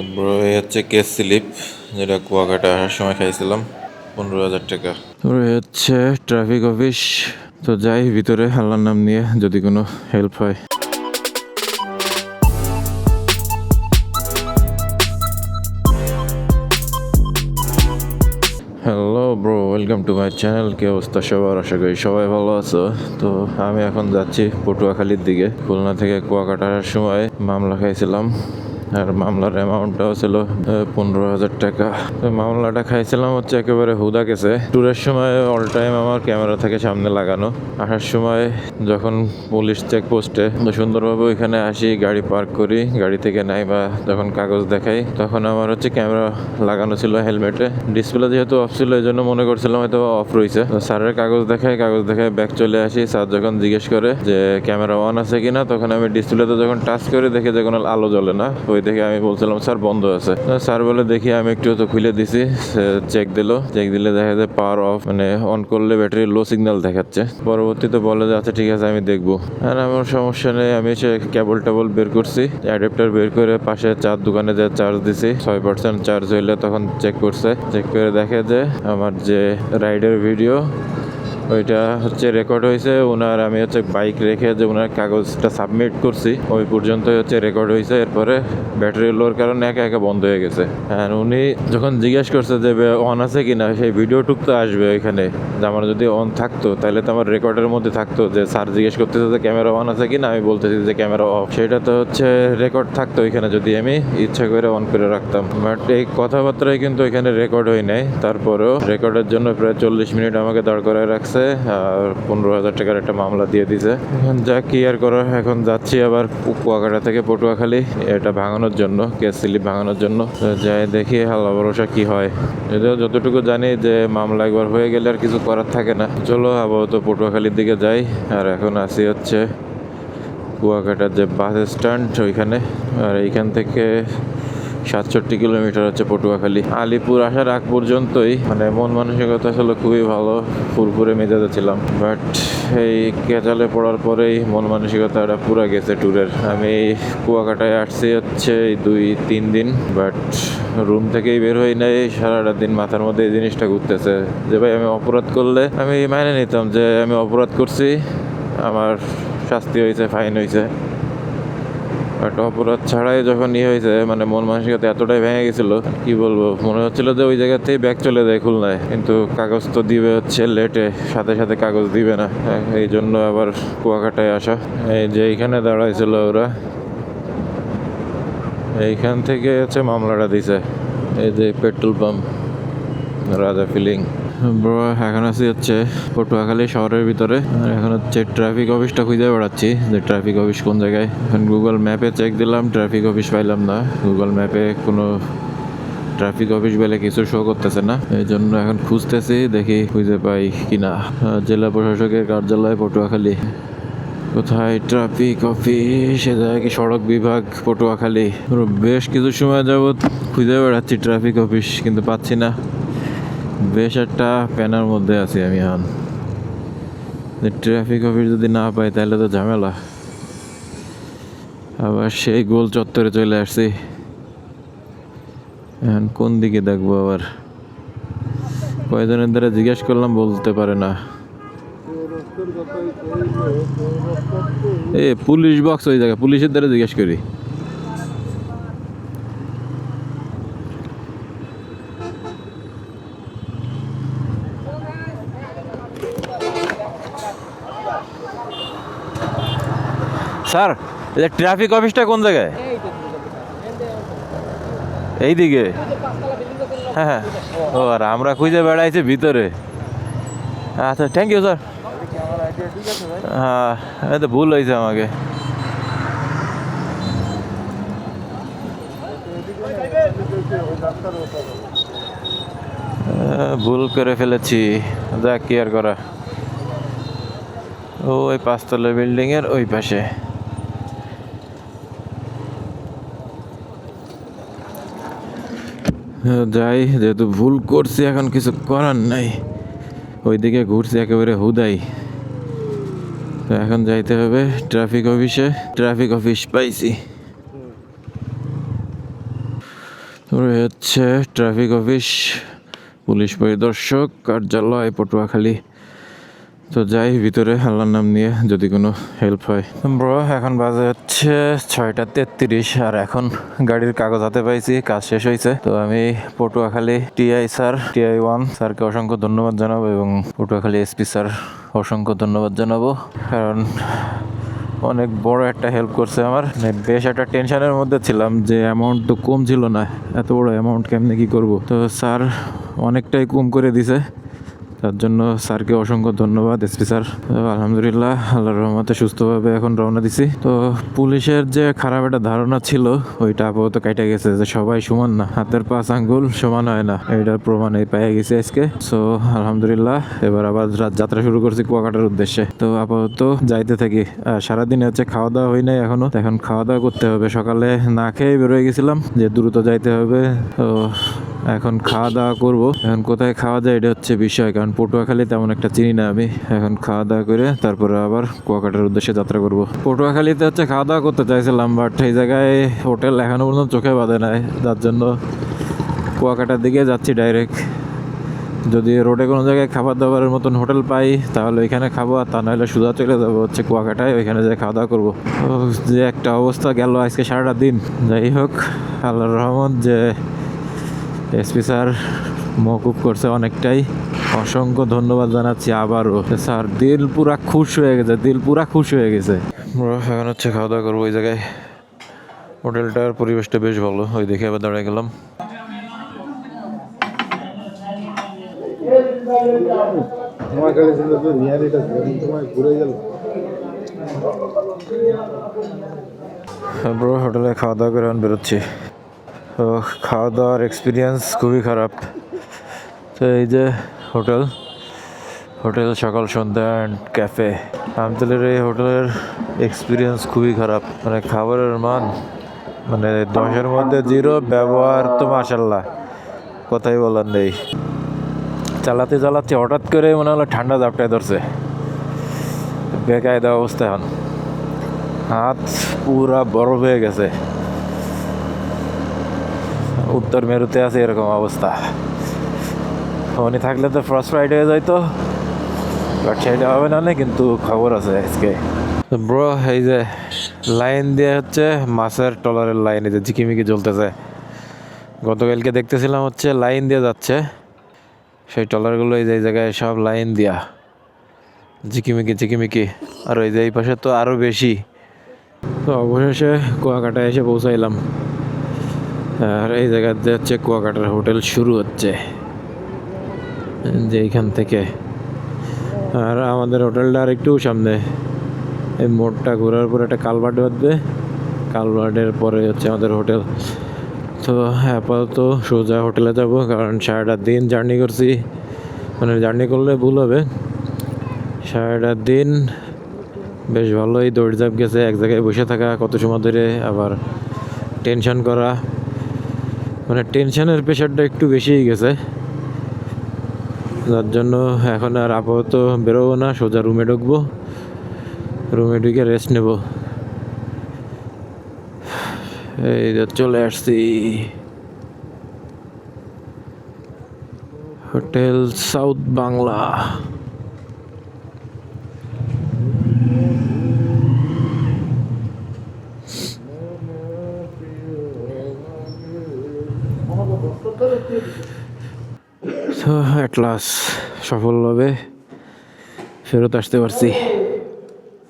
তারপর হচ্ছে case slip, যেটা কুয়াকাটা আসার সময় খাইছিলাম, পনেরো হাজার টাকা। তারপরে হচ্ছে ট্রাফিক অফিস তো যাই, ভিতরে আল্লাহর নাম নিয়ে যদি কোনো হেল্প হয়। Hello bro welcome to my channel কি অবস্থা সবার? আশা করি সবাই ভালো আছো। তো আমি এখন যাচ্ছি পটুয়াখালীর দিকে, খুলনা থেকে কুয়াকাটা আসার সময়। মামলা খাইছিলাম। আর মামলার অ্যামাউন্টটাও ছিল পনেরো হাজার টাকা। মামলাটা খাইছিলাম হচ্ছে একেবারে হুদা গেছে ট্যুরের সময় অল টাইম আমার ক্যামেরা থেকে সামনে লাগানো। আসার সময় যখন পুলিশ চেকপোস্টে সুন্দরভাবে ওইখানে আসি, গাড়ি পার্ক করি, গাড়ি থেকে নাই বা যখন কাগজ দেখাই, তখন আমার হচ্ছে ক্যামেরা লাগানো ছিল হেলমেটে ডিসপ্লে যেহেতু অফ ছিল এই জন্য মনে করছিলাম হয়তো অফ রয়েছে। স্যারের কাগজ দেখাই, কাগজ দেখায় ব্যাগ চলে আসি। স্যার যখন জিজ্ঞেস করে যে, ক্যামেরা অন আছে কিনা? তখন আমি ডিসপ্লেতে যখন টাচ করে, দেখে যে কোনো আলো জ্বলে না। ওই দেখে আমি বলছিলাম, স্যার, বন্ধ আছে। স্যার বলে, দেখি, আমি একটু তো খুলে দিছি। চেক দিল। চেক দিলে দেখা যায় পাওয়ার অফ মানে অন করলে ব্যাটারি লো সিগন্যাল দেখাচ্ছে। পরবর্তীতে বলে যে আচ্ছা ঠিক আছে, আমি দেখব। আর আমার সমস্যা নেই, আমি সে কেবল টেবল বের করছি। অ্যাডাপ্টার বের করে পাশে চার দোকানে যে চার্জ দিছি, ছয় পার্সেন্ট চার্জ হইলে তখন চেক করছে। চেক করে দেখে যে আমার যে রাইডের ভিডিও ওইটা হচ্ছে রেকর্ড হয়েছে ওনার আমি হচ্ছে বাইক রেখে যে ওনার কাগজটা সাবমিট করছি, ওই পর্যন্ত হচ্ছে রেকর্ড হয়েছে, এরপরে ব্যাটারি লোর কারণে একা একা বন্ধ হয়ে গেছে। আর উনি যখন জিজ্ঞেস করছে যে অন আছে কিনা, সেই ভিডিওটুক তো আসবে ওইখানে, যে আমার যদি অন থাকতো, তাহলে তো আমার রেকর্ডের মধ্যে থাকতো, যে স্যার জিজ্ঞেস করতেছে যে ক্যামেরা অন আছে কিনা, আমি বলতেছি যে ক্যামেরা অফ সেটা তো হচ্ছে রেকর্ড থাকতো ওইখানে যদি আমি ইচ্ছা করে অন করে রাখতাম। বাট এই কথাবার্তায় কিন্তু ওইখানে রেকর্ড হয় নাই, তারপরেও রেকর্ডের জন্য প্রায় চল্লিশ মিনিট আমাকে দাঁড় করায় রাখছে। আর পনেরো হাজার টাকার একটা মামলা দিয়ে দিছে। যা কি আর করার এখন যাচ্ছি আবার কুয়াকাটা থেকে পটুয়াখালী, এটা ভাঙানোর জন্য, কেস স্লিপ ভাঙানোর জন্য। যাই দেখি হাল্লা ভরসা কি হয়। যদিও যতটুকু জানি যে মামলা একবার হয়ে গেলে আর কিছু করার থাকে না। চলো আপাতত পটুয়াখালীর দিকে যাই, আর এখন আসি হচ্ছে কুয়াকাটার যে বাস স্ট্যান্ড ওইখানে। আর এইখান থেকে সাতষট্টি কিলোমিটার হচ্ছে পটুয়াখালী। আলিপুর আসার আগ পর্যন্তই। মানে মন মানসিকতা আসলে খুবই ভালো, ফুরফুরে মেজাজে ছিলাম। বাট এই কেচালে পড়ার পরেই মন মানসিকতাটা পুরো গেছে ট্যুরের। আমি কুয়াকাটায় আসছি হচ্ছে দুই, তিন দিন। বাট রুম থেকেই বের হই নাই, সারাটা দিন মাথার মধ্যে এই জিনিসটা ঘুরতেছে। যে ভাই, আমি অপরাধ করলে আমি মাইনে নিতাম যে আমি অপরাধ করছি, আমার শাস্তি হয়েছে ফাইন হয়েছে বাট অপরাধ ছাড়াই যখন ইয়ে হয়েছে মানে মন মানসিকতা এতটাই ভেঙে গেছিল, কি বলব? মনে হচ্ছিল যে ওই জায়গাতেই ব্যাগ চলে যায় খুলনায়, কিন্তু কাগজ তো দিবে হচ্ছে লেটে সাথে সাথে কাগজ দিবে না। এই জন্য আবার কুয়াকাটায় আসা। এই যে এইখানে দাঁড়াইছিল ওরা, এইখান থেকে হচ্ছে মামলাটা দিছে। এই যে petrol pump, Raja filling. Bro, এখন আছি হচ্ছে পটুয়াখালী শহরের ভিতরে। আর এখন হচ্ছে ট্রাফিক অফিসটা খুঁজে বেড়াচ্ছি, যে ট্রাফিক অফিস কোন জায়গায়। এখন গুগল ম্যাপে চেক দিলাম ট্রাফিক অফিস পাইলাম না। গুগল ম্যাপে কোনো ট্রাফিক অফিস বলে কিছু শো করতেছে না। এই জন্য এখন খুঁজতেছি, দেখি খুঁজে পাই কিনা। জেলা প্রশাসকের কার্যালয় পটুয়াখালী। কোথায় ট্রাফিক অফিস এ কি সড়ক বিভাগ পটুয়াখালী? বেশ কিছু সময় যাবত খুঁজে বেড়াচ্ছি ট্রাফিক অফিস কিন্তু পাচ্ছি না। বেশ একটা প্যানার মধ্যে আছি আমি এখন। ট্রাফিক অফিস যদি না পাই, তাহলে তো ঝামেলা। আবার সেই গোল চত্বরে চলে আসছি। এখন কোন দিকে দেখব আবার? কয়জনের দ্বারা জিজ্ঞেস করলাম, বলতে পারে না। এ, পুলিশ বক্স ওই জায়গায়, পুলিশের দ্বারা জিজ্ঞেস করি। স্যার এই ট্রাফিক অফিসটা কোন জায়গায়? এইদিকে? হ্যাঁ হ্যাঁ। ও আর আমরা খুঁজে বেড়াইছি ভিতরে। আচ্ছা থ্যাংক ইউ স্যার হ্যাঁ এই তো ভুল হয়েছে আমাকে। ভুল করে ফেলেছি। যাক কি আর করা। ওই পাঁচতলা বিল্ডিং এর ওই পাশে। যাই, যেহেতু ভুল করছি, এখন কিছু করার নাই। ওইদিকে ঘুরছি একেবারে হুদাই। তো এখন যাইতে হবে ট্রাফিক অফিসে। ট্রাফিক অফিস পাইছি। হচ্ছে ট্রাফিক অফিস, পুলিশ পরিদর্শক, কার্যালয়, পটুয়াখালী। তো যাই, ভিতরে আল্লাহর নাম নিয়ে যদি কোনো হেল্প হয়। ব্রো এখন বাজে হচ্ছে ছয়টা তেত্রিশ আর এখন গাড়ির কাগজ হাতে পাইছি, কাজ শেষ হয়েছে তো আমি Patuakhali TI sir TI one স্যারকে অসংখ্য ধন্যবাদ জানাব এবং পটুয়াখালী এসপি স্যার অসংখ্য ধন্যবাদ জানাব। কারণ অনেক বড় একটা হেল্প করছে আমার। মানে বেশ একটা টেনশনের মধ্যে ছিলাম যে অ্যামাউন্ট তো কম ছিল না, এত বড় অ্যামাউন্ট কেমনে কি করব? তো স্যার অনেকটাই কম করে দিছে। তার জন্য স্যারকে অসংখ্য ধন্যবাদ এসপি স্যার আলহামদুলিল্লাহ, আল্লাহর রহমতে সুস্থভাবে এখন রওনা দিছি। তো পুলিশের যে খারাপ একটা ধারণা ছিল, ওইটা আপাতত কেটে গেছে যে সবাই সমান না। হাতের পাঁচ আঙ্গুল সমান হয় না। এটার প্রমাণ এই পেয়ে গেছি আজকে। সো আলহামদুলিল্লাহ, এবার আবার রাত যাত্রা শুরু করছি কুয়াকাটার উদ্দেশ্যে। তো আপাতত যাইতে থাকি। সারাদিন হচ্ছে খাওয়া দাওয়া হয় নাই এখনও। এখন খাওয়া দাওয়া করতে হবে। সকালে না খেয়ে বেরোয় গেছিলাম, যে দ্রুত যাইতে হবে। তো এখন খাওয়া দাওয়া করব। এখন কোথায় খাওয়া যায় এটা হচ্ছে বিষয়, কারণ পটুয়াখালী তেমন একটা চিনি না আমি। এখন খাওয়া দাওয়া করে তারপরে আবার কুয়াকাটার উদ্দেশ্যে যাত্রা করব। পটুয়াখালীতে হচ্ছে খাওয়া দাওয়া করতে চাইছিলাম বাট এই জায়গায় হোটেল এখনও পর্যন্ত চোখে বাঁধে নাই। যার জন্য কুয়াকাটার দিকে যাচ্ছি ডাইরেক্ট যদি রোডে কোনো জায়গায় খাবার দাবারের মতন হোটেল পাই, তাহলে ওইখানে খাব, আর তা নাহলে সুদা চলে যাব হচ্ছে কুয়াকাটায়, ওইখানে যেয়ে খাওয়া দাওয়া করব। যে একটা অবস্থা গেল আজকে সারাটা দিন। যাই হোক, আল্লাহর রহমত যে এসপি স্যার মকুব করছে অনেকটাই। অসংখ্য ধন্যবাদ জানাচ্ছি আবারও। স্যার, দিল পুরা খুশ হয়ে গেছে, দিল পুরা খুশ হয়ে গেছে। এখন হচ্ছে খাওয়া দাওয়া করব ওই জায়গায়। হোটেলটার পরিবেশটা বেশ ভালো, ওই দেখে আবার দাঁড়িয়ে গেলাম। হোটেলে খাওয়া দাওয়া করে এখন বেরোচ্ছি। তো খাওয়া দাওয়ার এক্সপিরিয়েন্স খুবই খারাপ। তো এই যে হোটেল হোটেল সকাল সন্ধ্যা অ্যান্ড ক্যাফে আমতলের এই হোটেলের এক্সপিরিয়েন্স খুবই খারাপ। মানে খাবারের মান মানে দশের মধ্যে জিরো ব্যবহার তো মাসাল্লাহ কথাই বলার নেই। চালাতে চালাতে হঠাৎ করে মনে হলো ঠান্ডা জাপটায় ধরছে। বেকায়দা অবস্থা এখন। হাত পুরা বরফ হয়ে গেছে। উত্তর মেরুতে আছে এরকম অবস্থা। উনি থাকলে তো ফার্স্ট ফ্রাইডে হয়ে যাইতো বাট সেটা হবে না কিন্তু খবর আছে আজকে। ব্রো এই যে লাইন দিয়ে হচ্ছে মাছের টলারের লাইন এই যে ঝিকিমিকি জ্বলতেছে। গতকালকে দেখতেছিলাম হচ্ছে লাইন দিয়ে যাচ্ছে। সেই টলারগুলো এই যে জায়গায় সব লাইন দিয়া। ঝিকিমিকি ঝিকিমিকি। আর ওই যে এই পাশে তো আরও বেশি। তো অবশেষে কুয়াকাটা এসে পৌঁছাইলাম। আর এই জায়গাতে হচ্ছে কুয়াকাটার হোটেল শুরু হচ্ছে। যে এইখান থেকে। আর আমাদের হোটেলটা আর একটু সামনে। এই মোড়টা ঘোরার পর একটা কালভার্ট বাঁধবে। কালভার্টের পরে হচ্ছে আমাদের হোটেল। তো আপাতত সোজা হোটেলে যাব, কারণ সারাটা দিন জার্নি করছি। মানে জার্নি করলে ভুল হবে। সারাটা দিন বেশ ভালোই দৌড়ঝাঁপ গেছে, এক জায়গায় বসে থাকা, কত সময় ধরে আবার টেনশন করা। মানে টেনশনের প্রেশারটা একটু বেশিই গেছে। যার জন্য এখন আর আপাতত বেরোবো না, সোজা রুমে ঢুকবো। রুমে ঢুকে রেস্ট নেব। এই চলে আসছি। Hotel south Bangla. অ্যাট সফল হবে ফেরত আসতে পারছি।